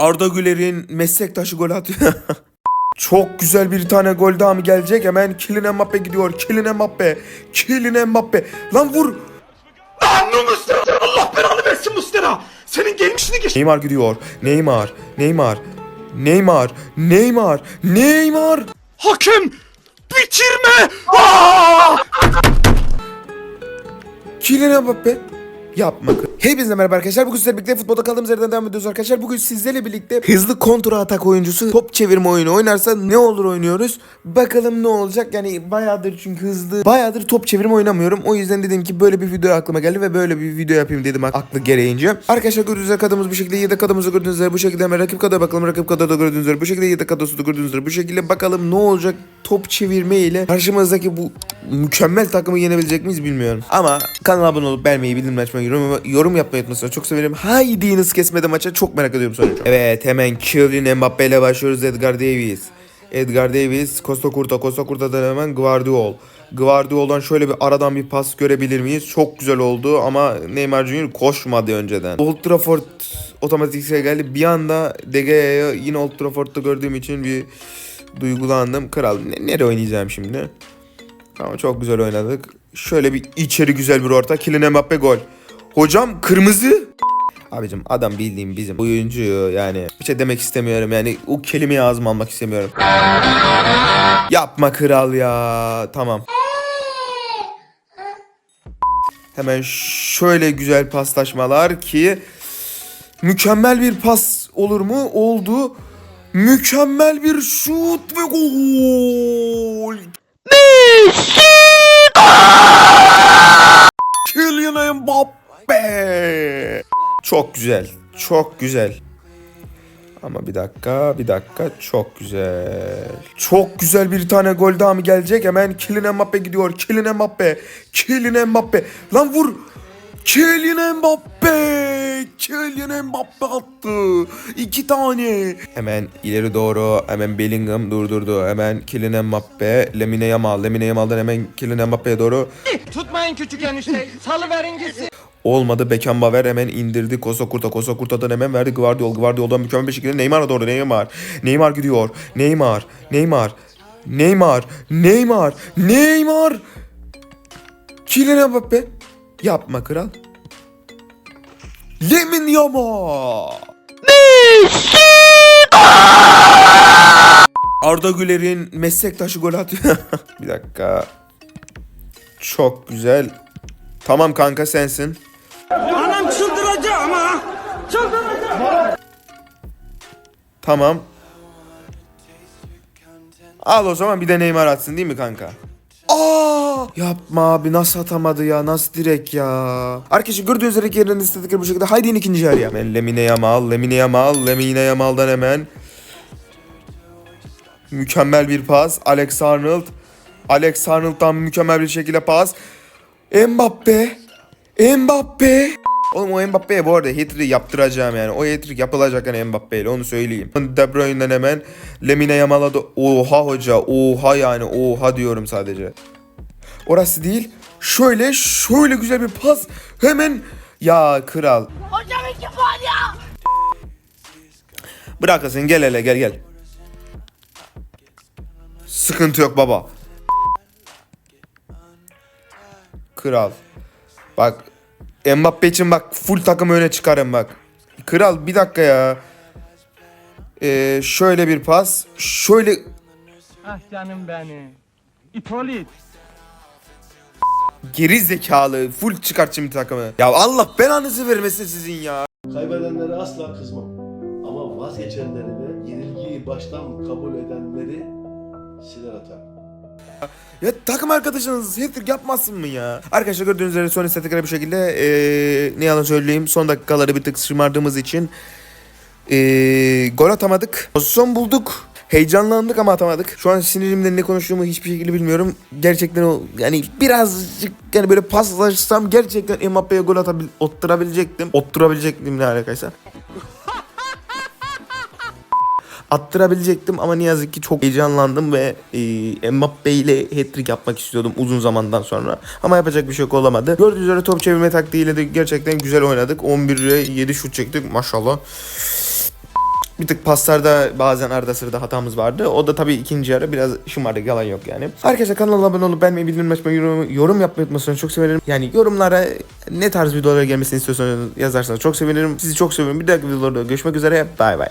Arda Güler'in meslektaşı gol atıyor. Çok güzel bir tane gol daha mı gelecek? Hemen Kylian Mbappe gidiyor. Kylian Mbappe. Kylian Mbappe. Lan vur. Anlı Mustera! Allah belanı versin Mustera! Senin gelmişini geç... Neymar gidiyor. Neymar. Neymar. Neymar. Neymar. Neymar. Hakem! Bitirme! Aa! Kylian Mbappe. Yapma. Hepinize merhaba arkadaşlar. Bugün sizlerle birlikte futbolda kaldığımız yerden devam ediyoruz arkadaşlar. Bugün sizlerle birlikte hızlı kontra atak oyuncusu top çevirme oyunu oynarsa ne olur oynuyoruz. Bakalım ne olacak. Yani bayağıdır çünkü hızlı bayağıdır top çevirme oynamıyorum. O yüzden dedim ki böyle bir video aklıma geldi ve böyle bir video yapayım dedim aklı gereğince. Arkadaşlar gördüğünüz üzere kadımız bu şekilde yedek kadımızı gördüğünüz üzere bu şekilde hemen rakip kadroya bakalım. Rakip kadroda gördüğünüz üzere bu şekilde yedek kadrosu da gördüğünüz üzere bu şekilde bakalım ne olacak top çevirme ile karşımızdaki bu mükemmel takımı yenebilecek miyiz bilmiyorum. Ama kanala abone olup beğenmeyi, bildirim açmayı, yorum, yorum yapmayı unutmasınlar. Çok severim. Haydi hız kesmede maça çok merak ediyorum sonucu. Evet hemen Kylian Mbappe ile başlıyoruz Edgar Davies. Edgar Davies, Costa Curta, Costa Curta'dan hemen Guardiol. Guardiol'dan şöyle bir aradan bir pas görebilir miyiz? Çok güzel oldu ama Neymar Junior koşmadı önceden. Old Trafford otomatik geldi. Bir anda Gea'yı yine Old Trafford'da gördüğüm için bir duygulandım. Kral ne, nereye oynayacağım şimdi? Tamam çok güzel oynadık. Şöyle bir içeri güzel bir orta. Kylian Mbappe gol. Hocam kırmızı. Abicim adam bildiğim bizim oyuncu yani bir şey demek istemiyorum yani o kelimeyi ağzıma almak istemiyorum. Yapma kral ya tamam. Hemen şöyle güzel paslaşmalar ki mükemmel bir pas olur mu? Oldu. Mükemmel bir şut ve gol. Kylian Mbappe. Çok güzel. Çok güzel. Ama bir dakika, bir dakika. Çok güzel. Çok güzel bir tane gol daha mı gelecek? Hemen Kylian Mbappe gidiyor. Kylian Mbappe. Kylian Mbappe. Lan vur. Kylian Mbappe. Kylian Mbappe attı. İki tane. Hemen ileri doğru. Hemen Bellingham durdurdu. Hemen Kylian Mbappe. Lemine Yamal. Lemine Yamal'dan hemen Kylian Mbappe'ye doğru. Tutmayın küçük enişte. Salıverin gitsin. Olmadı. Beckenbauer hemen indirdi. Kosa Kurta Kosa Kurta'dan hemen verdi. Guardiol Guardiol'dan mükemmel bir şekilde Neymar'a doğru. Neymar Neymar gidiyor. Neymar Neymar Neymar Neymar Neymar! Kylian Mbappe. Yapma kral. Lemin Yamal Arda Güler'in meslektaşı gol atıyor. bir dakika. Çok güzel. Tamam kanka sensin. Tamam. Al o zaman bir de Neymar atsın değil mi kanka? Aa! Yapma abi nasıl atamadı ya nasıl direkt ya. Arkadaşlar gördüğünüz üzere yerlerini istedikleri bu şekilde. Haydi in ikinci yarıya. Hemen Lemine Yamal, Lemine Yamal, Lemine Yamal'dan hemen. Mükemmel bir pas. Alex Arnold. Alex Arnold'dan mükemmel bir şekilde pas. Mbappe. Mbappe. Oğlum o Mbappe'ye bu arada hat yaptıracağım yani. O hat yapılacak yani Mbappe ile onu söyleyeyim. De Bruyne'den hemen Lemine Yamal'a da oha hoca oha yani oha diyorum sadece. Orası değil. Şöyle şöyle güzel bir pas. Hemen ya kral. Hocam iki puan ya. Bırakasın gel hele gel gel. Sıkıntı yok baba. Kral. Bak Mbappe için bak full takım öne çıkarım bak. Kral bir dakika ya. Ee, şöyle bir pas. Şöyle Ah canım benim. İpolit. geri zekalı full çıkart şimdi takımı. Ya Allah belanızı vermesin sizin ya. Kaybedenlere asla kızmam. Ama vazgeçenleri ve yenilgiyi baştan kabul edenleri siler atar. Ya takım arkadaşınız hat yapmasın mı ya? Arkadaşlar gördüğünüz üzere son istatikleri bu şekilde ee, ne yalan söyleyeyim son dakikaları bir tık şımardığımız için ee, gol atamadık. Pozisyon bulduk. Heyecanlandık ama atamadık. Şu an sinirimden ne konuştuğumu hiçbir şekilde bilmiyorum. Gerçekten o yani birazcık yani böyle paslaşsam gerçekten Mbappe'ye gol atabil otturabilecektim. Otturabilecektim ne arkadaşlar. Attırabilecektim ama ne yazık ki çok heyecanlandım ve e, Mbappe ile hat-trick yapmak istiyordum uzun zamandan sonra. Ama yapacak bir şey yok olamadı. Gördüğünüz üzere top çevirme taktiğiyle de gerçekten güzel oynadık. 11'e 7 şut çektik maşallah. Bir tık paslarda bazen arada sırada hatamız vardı. O da tabii ikinci yarı biraz şımardık yalan yok yani. Arkadaşlar kanala abone olup beğenmeyi, bildirim açmayı, yorum, yorum yapmayı unutmasınız çok sevinirim. Yani yorumlara ne tarz videolara gelmesini istiyorsanız yazarsanız çok sevinirim. Sizi çok seviyorum. Bir dahaki videolarda görüşmek üzere. Bay bay.